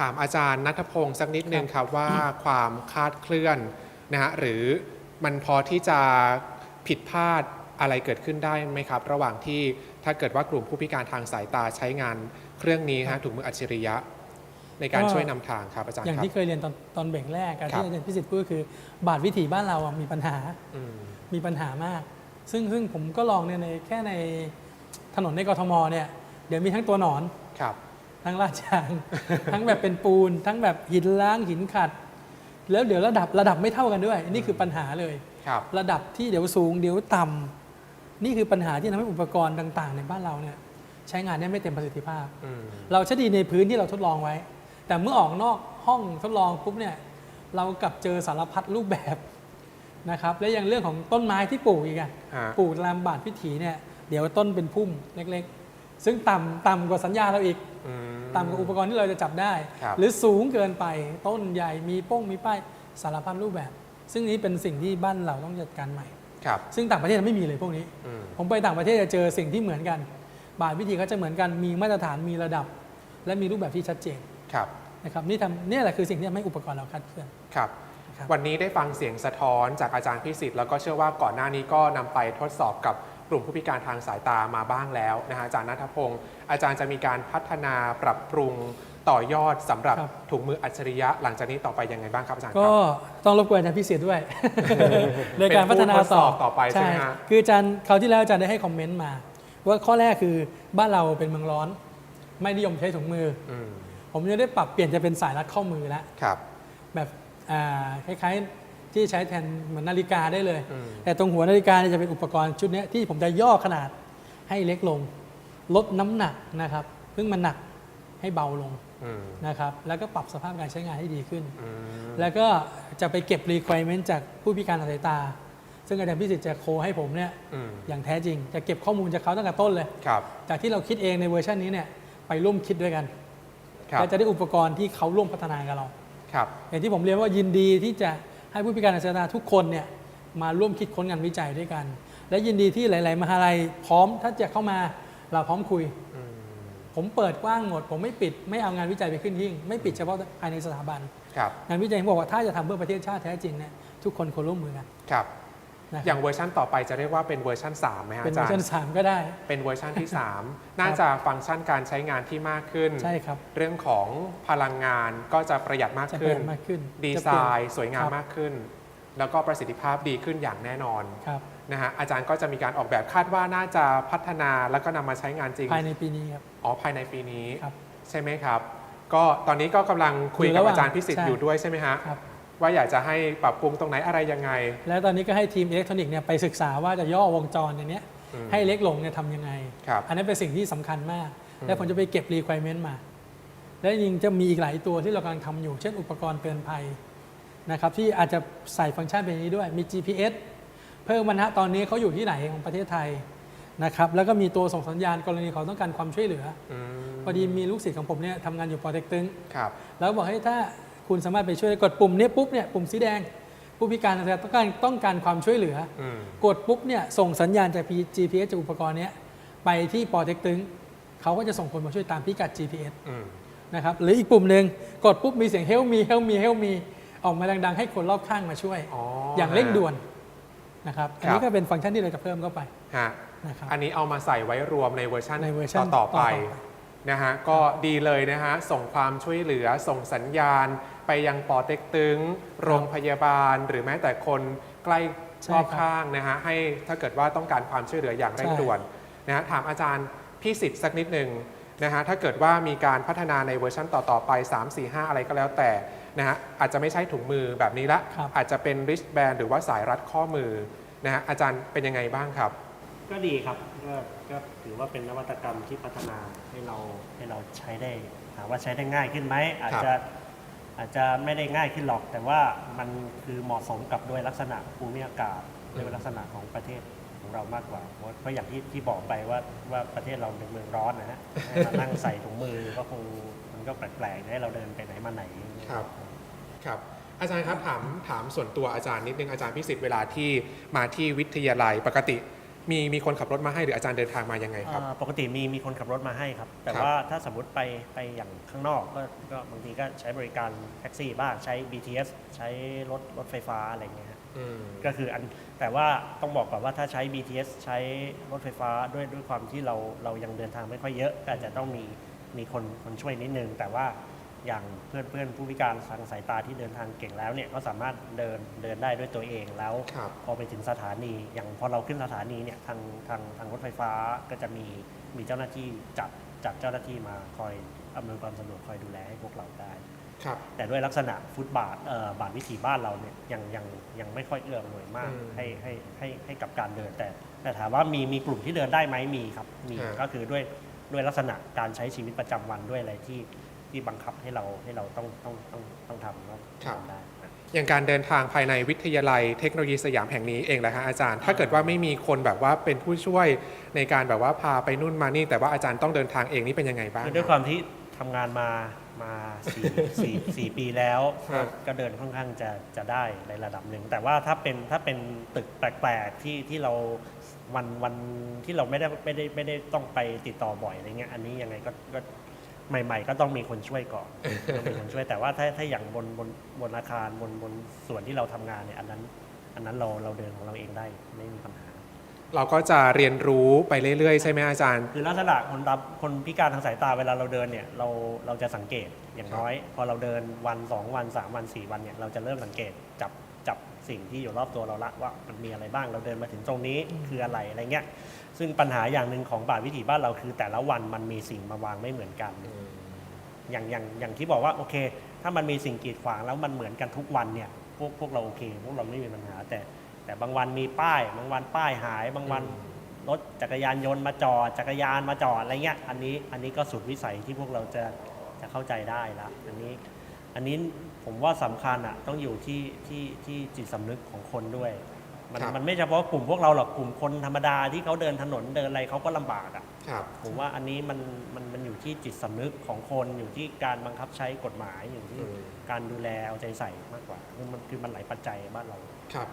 ถามอาจารย์นัทพงศ์สักนิดนึงครับว่าความคลาดเคลื่อนนะฮะหรือมันพอที่จะผิดพลาดอะไรเกิดขึ้นได้ไหมครับ ระหว่างที่ถ้าเกิดว่ากลุ่มผู้พิการทางสายตาใช้งานเครื่องนี้ฮะถุงมืออัจฉริยะ ในการก็ช่วยนำทางครับอาจารย์อย่างครับที่เคยเรียนตอนตอนเบรกแรกการครับที่อาจารย์พิสิทธิ์พูดก็คือบาทวิถีบ้านเราอะมีปัญหาอืมมีปัญหามาก ซึ่งซึ่งผมก็ลองเนี่ยในแค่ในถนนในกทมเนี่ยเดี๋ยวมีทั้งตัวหนอนครับ ทั้งลาดยาง ทั้งแบบเป็นปูน ทั้งแบบหินล้างหินขัด แล้วเดี๋ยวระดับระดับไม่เท่ากันด้วย นี่คือปัญหาเลย ครับระดับที่เดี๋ยวสูงเดี๋ยวต่ำนี่คือปัญหาที่ทำให้อุปกรณ์ต่างๆ ในบ้านเราเนี่ยใช้งานได้ไม่เต็มประสิทธิภาพ อืมเราใช้ดีในพื้นที่เราทดลองไว้ แต่เมื่อออกนอกห้องทดลองปุ๊บเนี่ยเรากลับเจอสารพัดรูปแบบนะครับและยังเรื่องของต้นไม้ที่ปลูกอีกอะ ฮะ ปลูกตามบาดพิถีเนี่ยเดี๋ยวต้นเป็นพุ่มเล็กๆ ซึ่งต่ำต่ำกว่าสัญญาเราอีก อืม ต่ำกว่าอุปกรณ์ที่เราจะจับได้ ครับ หรือสูงเกินไปต้นใหญ่มีโป้งมีป้ายสารพัดรูปแบบ ซึ่งนี้เป็นสิ่งที่บ้านเราต้องจัดการใหม่ ครับซึ่งต่างประเทศไม่มีเลยพวกนี้ อืมผมไปต่างประเทศจะเจอสิ่งที่เหมือนกัน บาทวิธีเขาจะเหมือนกันมีมาตรฐานมีระดับ และมีรูปแบบที่ชัดเจนครับนะครับนี่ทำเนี่ยแหละคือสิ่งที่ทำให้อุปกรณ์เราคลาดเคลื่อน ครับนะครับ วันนี้ได้ฟังเสียงสะท้อนจากอาจารย์พิสิทธิ์แล้วก็เชื่อว่าก่อนหน้านี้ก็นำไปทดสอบกับ กลุ่มผู้พิการทางสายตามาบ้างแล้วนะฮะอาจารย์นัทพงศ์อาจารย์จะมีการพัฒนาปรับปรุงต่อยอดสำหรับครับ ถุงมืออัจฉริยะหลังจากนี้ต่อไปยังไงบ้างครับอาจารย์คก็รับ ต้องรบกวนอาจารย์พิเศษด้วย ในการพัฒนาเป็นผู้ทดสต่ออบต่อไปใช่ไหมฮะ คืออาจารย์คราวที่แล้วอาจารย์ได้ให้คอมเมนต์มา ว่าข้อแรกคือบ้านเราเป็นเมืองร้อน ไม่นิยมใช้ถุงมือ อืมผมจะได้ปรับเปลี่ยนจะเป็นสายรัดข้อมือแล้ว ครับ แบบอ่าคล้ายๆ ที่ใช้แทนเหมือนนาฬิกาได้เลยอืมแต่ตรงหัวนาฬิกาเนี่ยจะเป็นอุปกรณ์ชุดเนี้ยที่ผมจะย่อขนาดให้เล็กลง ลดน้ำหนักนะครับซึ่งมันหนักให้เบาลงอืมนะครับแล้วก็ปรับสภาพการใช้งานให้ดีขึ้นอืมแล้วก็จะไปเก็บ requirement จากผู้พิการทางสายตา ซึ่งอาจารย์พิสิทธิ์จะโคให้ผมเนี่ยอืมอย่างแท้จริง จะเก็บข้อมูลจากเขาตั้งแต่ต้นเลยครับจากที่เราคิดเองในเวอร์ชันนี้เนี่ยไปร่วมคิดด้วยกันครับและจะได้อุปกรณ์ที่เขาร่วมพัฒนากับเราครับอย่างที่ผมเรียนว่ายินดีที่จะ ให้ผู้พิการทางสายตาทุกคนเนี่ยมาร่วมคิดค้นงานวิจัยด้วยกัน และยินดีที่หลาย ๆ มหาลัยพร้อมถ้าจะเข้ามาเราพร้อมคุยอืมผมเปิดกว้างหมด ผมไม่ปิดไม่เอางานวิจัยไปขึ้นหิ้งไม่ปิดเฉพาะภายในสถาบันครับงานวิจัยผมบอกว่าถ้าจะทำเพื่อประเทศชาติแท้จริงเนี่ยทุกคนควรร่วมมือกันครับ นะคอรับย่างเวอร์ชันต่อไปจะเรียกว่าเป็นเวอร์ชัน3ไหมฮะเป็นอาเวอจารร์ชันย์สามก็ได้ เป็นเวอร์ชันที่ 3 น่าจะฟังก์ชันการใช้งานที่มากขึ้น ใช่ครับเรื่องของพลังงานก็จะประหยัดมากจะเปขึ้ลี่น ยนมากขึ้นดีจะไซเปลี่ยน์สวยงามครับมากขึ้น แล้วก็ประสิทธิภาพดีขึ้นอย่างแน่นอนครับ นะฮะอาจารย์ก็จะมีการออกแบบคาดว่าน่าจะพัฒนาแล้วก็นำมาใช้งานจริงภายในปีนี้ครับ อ๋อภายในปีนี้ ครับ ใช่ไหมครับ ก็ตอนนี้ก็กำลังคุยอยู่กับระหว่างอาจารย์พิสิทธิ์ใช่ อยู่ด้วยใช่ไหมฮะครับ ว่าอยากจะให้ปรับปรุงตรงไหนอะไรยังไง แล้วตอนนี้ก็ให้ทีมอิเล็กทรอนิกส์เนี่ยไปศึกษาว่าจะย่อวงจรอย่างเนี้ยอืมให้เล็กลงเนี่ยทำยังไง ครับอันนั้นเป็นสิ่งที่สำคัญมากอืมแล้วผมจะไปเก็บ requirement มา และจริงๆจะมีอีกหลายตัวที่เรากำลังทำอยู่ เช่นอุปกรณ์เตือนภัยนะครับที่อาจจะใส่ฟังก์ชันเป็นอย่างนี้ด้วยมี GPS เพิ่มมันฮะตอนนี้เขาอยู่ที่ไหนของประเทศไทยนะครับแล้วก็มีตัวส่งสัญญาณกรณีเขาต้องการความช่วยเหลืออืมพอดีมีลูกศิษย์ของผมเนี่ยทำงานอยู่ปอเต็กตึง ครับ แล้วบอกให้ถ้า คุณสามารถไปช่วยกดปุ่มเนี้ปุ๊บเนี่ยปุ่มสีแดง ผู้พิการทางสายตาต้องการต้องการความช่วยเหลืออืมกดปุ๊บเนี่ยส่งสัญญาณจาก GPS จากอุปกรณ์เนี้ยไปที่ปอเต็กตึงเขาก็จะส่งคนมาช่วยตามพิกัด GPS อืมนะครับหรืออีกปุ่มหนึ่งกดปุ๊บมีเสียง help me help me help me ออกมาดัง ๆ ให้คนรอบข้างมาช่วยอ๋อออย่างเร่งด่วนนะครับอันครันี้บก็เป็นฟังก์ชันที่เราจะเพิ่มเข้าไปฮะนะครับอันนี้เอามาใส่ไว้รวมในเวอร์ชันในเวอร์ชันต่อๆไปต่อๆไป นะฮะก็ดีเลยนะฮะส่งความช่วยเหลือส่งสัญญาณ ไปยังปอเต็กตึง โรงพยาบาล หรือแม้แต่คนใกล้ใช่รอบครับข้างนะฮะให้ถ้าเกิดว่าต้องการความช่วยเหลืออย่างเร่งใช่ ด่วนนะฮะถามอาจารย์พี่สิทธิ์สักนิดหนึ่งนะฮะถ้าเกิดว่ามีการพัฒนาในเวอร์ชันต่อ ๆ ไป 3 4 5 อะไรก็แล้วแต่นะฮะอาจจะไม่ใช่ถุงมือแบบนี้ละ ครับ อาจจะเป็น wristband หรือว่าสายรัดข้อมือนะฮะอาจารย์เป็นยังไงบ้างครับ ก็ดีครับก็ก็ถือว่าเป็นนวัตกรรมที่พัฒนาให้เราให้เราใช้ได้ถามว่าใช้ได้ง่ายขึ้นไหมอาจจะอาจจะไม่ได้ง่ายขึ้นหรอก แต่ว่ามันคือเหมาะสมกับด้วยลักษณะภูมิอากาศด้วยลักษณะของประเทศของเรามากกว่าเพราะเพราะอย่างที่ที่บอกไปว่าว่าประเทศเราเป็นเมืองร้อนนะฮะให้มานั่งใส่ถุงมือก็คงมันก็แปลกๆให้เราเดินไปไหนมาไหนครับครับอาจารย์ครับถามถามส่วนตัวอาจารย์นิดนึงอาจารย์พิสิทธิ์เวลาที่มาที่วิทยาลัยปกติ มีมีคนขับรถมาให้หรืออาจารย์เดินทางมายังไงครับ อ่าปกติมีมีคนขับรถมาให้ครับ แต่ครับว่าถ้าสมมติไปไปอย่างข้างนอกก็ก็บางทีก็ใช้บริการแท็กซี่บ้างใช้ BTS ใช้รถรถไฟฟ้าอะไรเงี้ยฮะอืม ก็คืออันแต่ว่าต้องบอกก่อนว่าถ้าใช้ BTS ใช้รถไฟฟ้าด้วยด้วยความที่เราเรายังเดินทางไม่ค่อยเยอะก็อาจจะต้องมีมีคนคนช่วยนิดนึง แต่ว่า อย่างเพื่อนเพื่อนผู้พิการทางสายตาที่เดินทางเก่งแล้วเนี่ยก็สามารถเดินเดินได้ด้วยตัวเองแล้วครับพอไปถึงสถานีอย่างพอเราขึ้นสถานีเนี่ยทางทางทางรถไฟฟ้าก็จะมีมีเจ้าหน้าที่จัดจัดเจ้าหน้าที่มาคอยอำนวยความสะดวกคอยดูแลให้พวกเราได้ครับแต่ด้วยลักษณะฟุตบาทเอ่อบาทวิถีบ้านเราเนี่ยยังยังยังไม่ค่อยเอื้ออำนวยมากอืมให้ให้ให้ให้กับการเดินแต่ แต่ถามว่ามีมีกลุ่มที่เดินได้ไหมมีครับมีอ่าก็คือด้วยด้วยลักษณะการใช้ชีวิตประจำวันด้วยอะไรที่ ที่บังคับให้เราให้เราต้องต้องต้องต้องทำต้องทำได้นะอย่างการเดินทางภายในวิทยาลัยเทคโนโลยีสยามแห่งนี้เองแหละฮะอาจารย์ ถ้าเกิดว่าไม่มีคนแบบว่าเป็นผู้ช่วยในการแบบว่าพาไปนู่นมานี่ แต่ว่าอาจารย์ต้องเดินทางเองนี่เป็นยังไงบ้างคือด้วยความที่ทำงานมามาสี่สี่สี่ปีแล้วครับก็เดินค่อนข้างจะจะได้ในระดับหนึ่ง แต่ว่าถ้าเป็นถ้าเป็นตึกแปลกๆที่ที่เราวันวันที่เราไม่ได้ไม่ได้ไม่ได้ต้องไปติดต่อบ่อยอะไรเงี้ยอันนี้ยังไงก็ก็ ใหม่ ๆ ก็ต้องมีคนช่วยก่อนต้องมีคนช่วยแต่ว่าถ้าถ้าอย่างบนบนบนอาคารบนบนส่วนที่เราทำงานเนี่ยอันนั้นอันนั้นเราเราเดินของเราเองได้ไม่มีปัญหา เราก็จะเรียนรู้ไปเรื่อยๆ ใช่ไหมอาจารย์ คือลักษณะคนตาคนพิการทางสายตาเวลาเราเดินเนี่ยเราเราจะสังเกตอย่างน้อย พอเราเดินวันสองวันสามวันสี่วันเนี่ยเราจะเริ่มสังเกตจับ จับสิ่งที่อยู่รอบตัวเราละว่ามันมีอะไรบ้างเราเดินมาถึงตรงนี้คืออะไรอะไรเงี้ยซึ่งปัญหาอย่างหนึ่งของบาทวิถีบ้านเราคือแต่ละวันมันมีสิ่งมาวางไม่เหมือนกัน อย่างอย่างอย่างที่บอกว่าโอเค ถ้ามันมีสิ่งกีดขวางแล้วมันเหมือนกันทุกวันเนี่ยพวกพวกเราโอเค พวกเราไม่มีปัญหา แต่ แต่บางวันมีป้าย บางวันป้ายหาย บางวันรถจักรยานยนต์มาจอดจักรยานมาจอดอะไรเงี้ยอันนี้อันนี้ก็สุดวิสัยที่พวกเราจะจะเข้าใจได้ละอันนี้ อันนี้ผมว่าสำคัญอะต้องอยู่ที่ที่ที่จิตสำนึกของคนด้วย มันครับมันไม่เฉพาะกลุ่มพวกเราหรอกกลุ่มคนธรรมดาที่เขาเดินถนนเดินอะไรเขาก็ลำบากอะครับผมว่าอันนี้มันมันมันอยู่ที่จิตสำนึกของคนอยู่ที่การบังคับใช้กฎหมายอยู่ที่อืมการดูแลเอาใจใส่มากกว่าคือมันคือมันหลายปัจจัยบ้านเราครับ